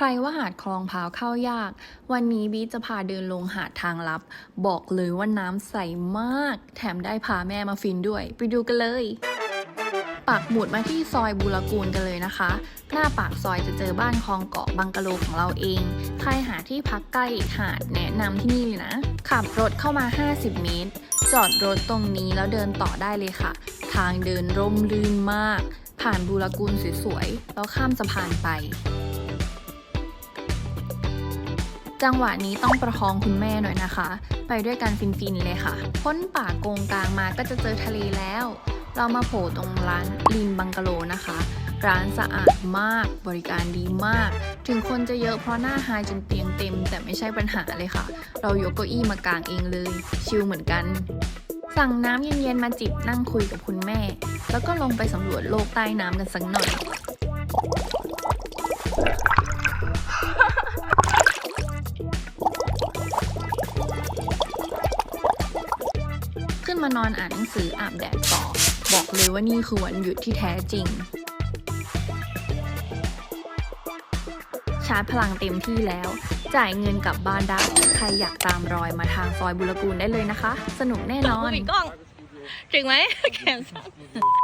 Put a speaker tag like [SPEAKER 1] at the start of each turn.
[SPEAKER 1] ใครว่าหาดคลองพาวเข้ายาก วันนี้บีจะพาเดินลงหาดทางลับ บอกเลยว่าน้ำใสมาก แถมได้พาแม่มาฟินด้วย ไปดูกันเลยปักหมุดมาที่ซอยบุรกูลกันเลยนะคะ หน้าปากซอยจะเจอบ้านคลองเกาะบังกะโลของเราเอง ใครหาที่พักใกล้หาดแนะนำที่นี่เลยนะ ขับรถเข้ามา 50 เมตร จอดรถตรงนี้แล้วเดินต่อได้เลยค่ะ ทางเดินร่มรื่นมาก ผ่านบุรกูลสวยๆ แล้วข้ามสะพานไป จังหวะนี้ต้องประคองคุณแม่หน่อยนะคะ ไปด้วยกันฟินๆเลยค่ะ พ้นป่าโกงกลางมาก็จะเจอทะเลแล้ว เรามาโผล่ตรงร้านลินบังกะโลนะคะ ร้านสะอาดมากบริการดีมาก ถึงคนจะเยอะเพราะหน้าไฮจนเตียงเต็ม แต่ไม่ใช่ปัญหาเลยค่ะ เรายกเก้าอี้มากางเองเลย ชิลเหมือนกัน สั่งน้ำเย็นๆมาจิบนั่งคุยกับคุณแม่ แล้วก็ลงไปสำรวจโลกใต้น้ำกันสักหน่อย ขึ้นมานอนอ่านหนังสืออาบแดดต่อ บอกเลยว่านี่คือวันหยุดที่แท้จริง ชาร์จพลังเต็มที่แล้ว จ่ายเงินกลับบ้านได้ใครอยากตามรอยมาทางซอยบุรกูลได้เลยนะคะ สนุกแน่นอน
[SPEAKER 2] ผู้ปิดกล้องถึงไหมแขนสั้น